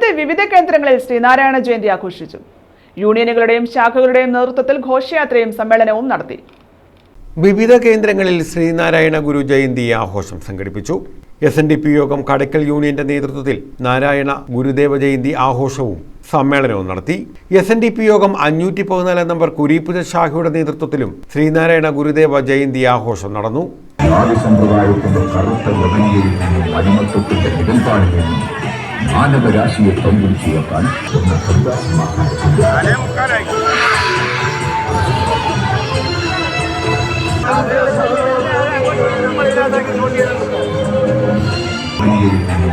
കൊല്ലത്തെ വിവിധ കേന്ദ്രങ്ങളിൽ ശ്രീനാരായണ ജയന്തി ആഘോഷിച്ചു. യൂണിയനുകളുടെയും ശാഖകളുടെയും നേതൃത്വത്തിൽ ഘോഷയാത്രയും സമ്മേളനവും നടത്തി. വിവിധ കേന്ദ്രങ്ങളിൽ ശ്രീനാരായണ ഗുരു ജയന്തി ആഘോഷം സംഘടിപ്പിച്ചു. എസ് എൻ ഡി പി യോഗം കടക്കൽ യൂണിയന്റെ നേതൃത്വത്തിൽ നാരായണ ഗുരുദേവ ജയന്തി ആഘോഷവും സമ്മേളനവും നടത്തി. എസ് എൻ ഡി പി യോഗം അഞ്ഞൂറ്റി പതിനാല് നമ്പർ കുരീപ്പുര ശാഖയുടെ നേതൃത്വത്തിലും ശ്രീനാരായണ ഗുരുദേവ ജയന്തി ആഘോഷം നടന്നു. സമ്പ്രദായത്തിന്റെ കറുത്ത അടിമത്വത്തിന്റെ നിലപാടിൽ നിന്നും മാനവരാശിയെ മഹാരാജ്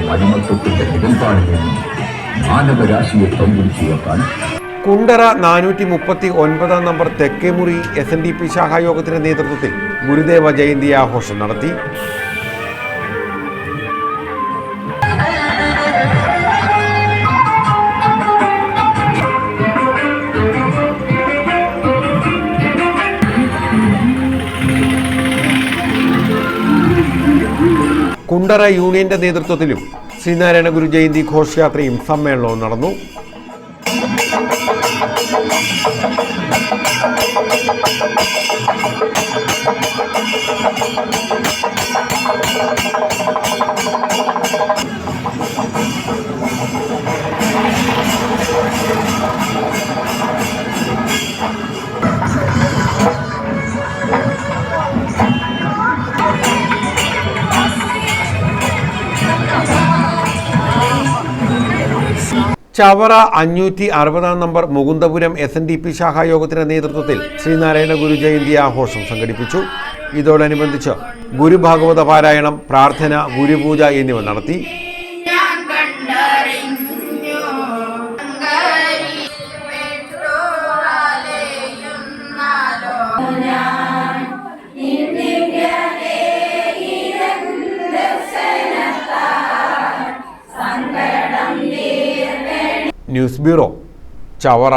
അടിമത്വത്തിന്റെ കുണ്ടറ നാനൂറ്റി മുപ്പത്തി ഒൻപതാം number Thekkemuri S N D P ശാഖായോഗത്തിന്റെ നേതൃത്വത്തിൽ ഗുരുദേവ ജയന്തി ആഘോഷം നടത്തി. കുണ്ടറ യൂണിയന്റെ നേതൃത്വത്തിലും ശ്രീനാരായണ ഗുരു ജയന്തി ഘോഷയാത്രയും സമ്മേളനവും നടന്നു. ചവറ അഞ്ഞൂറ്റി അറുപതാം number Mukundapuram S N D P ശാഖായോഗത്തിന്റെ നേതൃത്വത്തിൽ ശ്രീനാരായണ ഗുരു ജയന്തി ആഘോഷം സംഘടിപ്പിച്ചു. ഇതോടനുബന്ധിച്ച് ഗുരുഭാഗവത പാരായണം പ്രാർത്ഥന ഗുരുപൂജ എന്നിവ നടത്തി. News bureau Chavara.